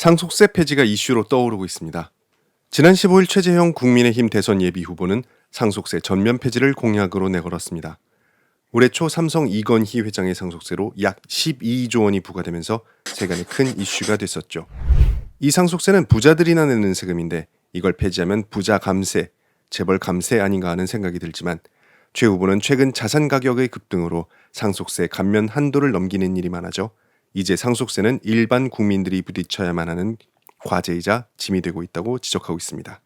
상속세 폐지가 이슈로 떠오르고 있습니다. 지난 15일 최재형 국민의힘 대선 예비 후보는 상속세 전면 폐지를 공약으로 내걸었습니다. 올해 초 삼성 이건희 회장의 상속세로 약 12조 원이 부과되면서 세간의 큰 이슈가 됐었죠. 이 상속세는 부자들이나 내는 세금인데 이걸 폐지하면 부자 감세, 재벌 감세 아닌가 하는 생각이 들지만 최 후보는 최근 자산 가격의 급등으로 상속세 감면 한도를 넘기는 일이 많아져 이제 상속세는 일반 국민들이 부딪혀야만 하는 과제이자 짐이 되고 있다고 지적하고 있습니다.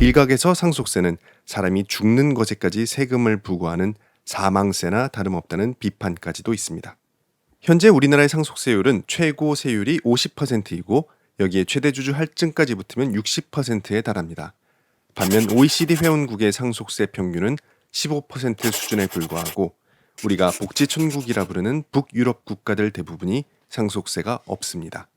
일각에서 상속세는 사람이 죽는 것에까지 세금을 부과하는 사망세나 다름없다는 비판까지도 있습니다. 현재 우리나라의 상속세율은 최고 세율이 50%이고 여기에 최대 주주 할증까지 붙으면 60%에 달합니다. 반면 OECD 회원국의 상속세 평균은 15% 수준에 불과하고 우리가 복지천국이라 부르는 북유럽 국가들 대부분이 상속세가 없습니다.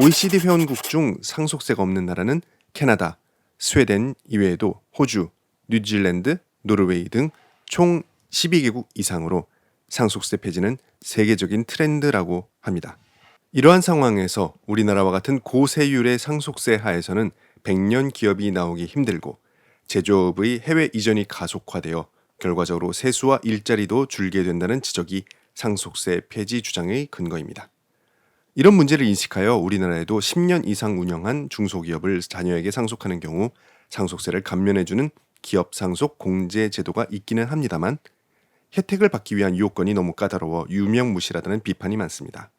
OECD 회원국 중 상속세가 없는 나라는 캐나다, 스웨덴 이외에도 호주, 뉴질랜드, 노르웨이 등 총 12개국 이상으로 상속세 폐지는 세계적인 트렌드라고 합니다. 이러한 상황에서 우리나라와 같은 고세율의 상속세 하에서는 100년 기업이 나오기 힘들고 제조업의 해외 이전이 가속화되어 결과적으로 세수와 일자리도 줄게 된다는 지적이 상속세 폐지 주장의 근거입니다. 이런 문제를 인식하여 우리나라에도 10년 이상 운영한 중소기업을 자녀에게 상속하는 경우 상속세를 감면해주는 기업 상속 공제 제도가 있기는 합니다만 혜택을 받기 위한 요건이 너무 까다로워 유명무실하다는 비판이 많습니다.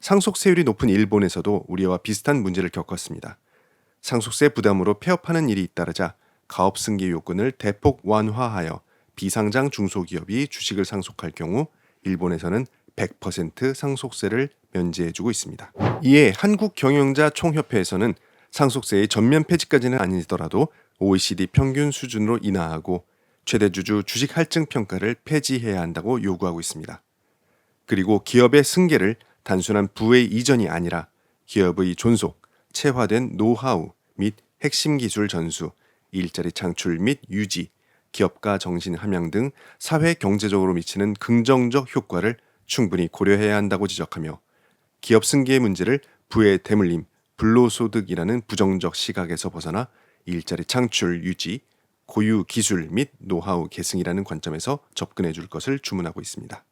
상속세율이 높은 일본에서도 우리와 비슷한 문제를 겪었습니다. 상속세 부담으로 폐업하는 일이 잇따르자 가업 승계 요건을 대폭 완화하여 비상장 중소기업이 주식을 상속할 경우 일본에서는 100% 상속세를 면제해주고 있습니다. 이에 한국경영자 총협회에서는 상속세의 전면 폐지까지는 아니더라도 OECD 평균 수준으로 인하하고 최대 주주 주식 할증 평가를 폐지해야 한다고 요구하고 있습니다. 그리고 기업의 승계를 단순한 부의 이전이 아니라 기업의 존속, 체화된 노하우 및 핵심 기술 전수, 일자리 창출 및 유지, 기업가 정신 함양 등 사회 경제적으로 미치는 긍정적 효과를 충분히 고려해야 한다고 지적하며 기업 승계의 문제를 부의 대물림, 불로소득이라는 부정적 시각에서 벗어나 일자리 창출 유지, 고유 기술 및 노하우 계승이라는 관점에서 접근해 줄 것을 주문하고 있습니다.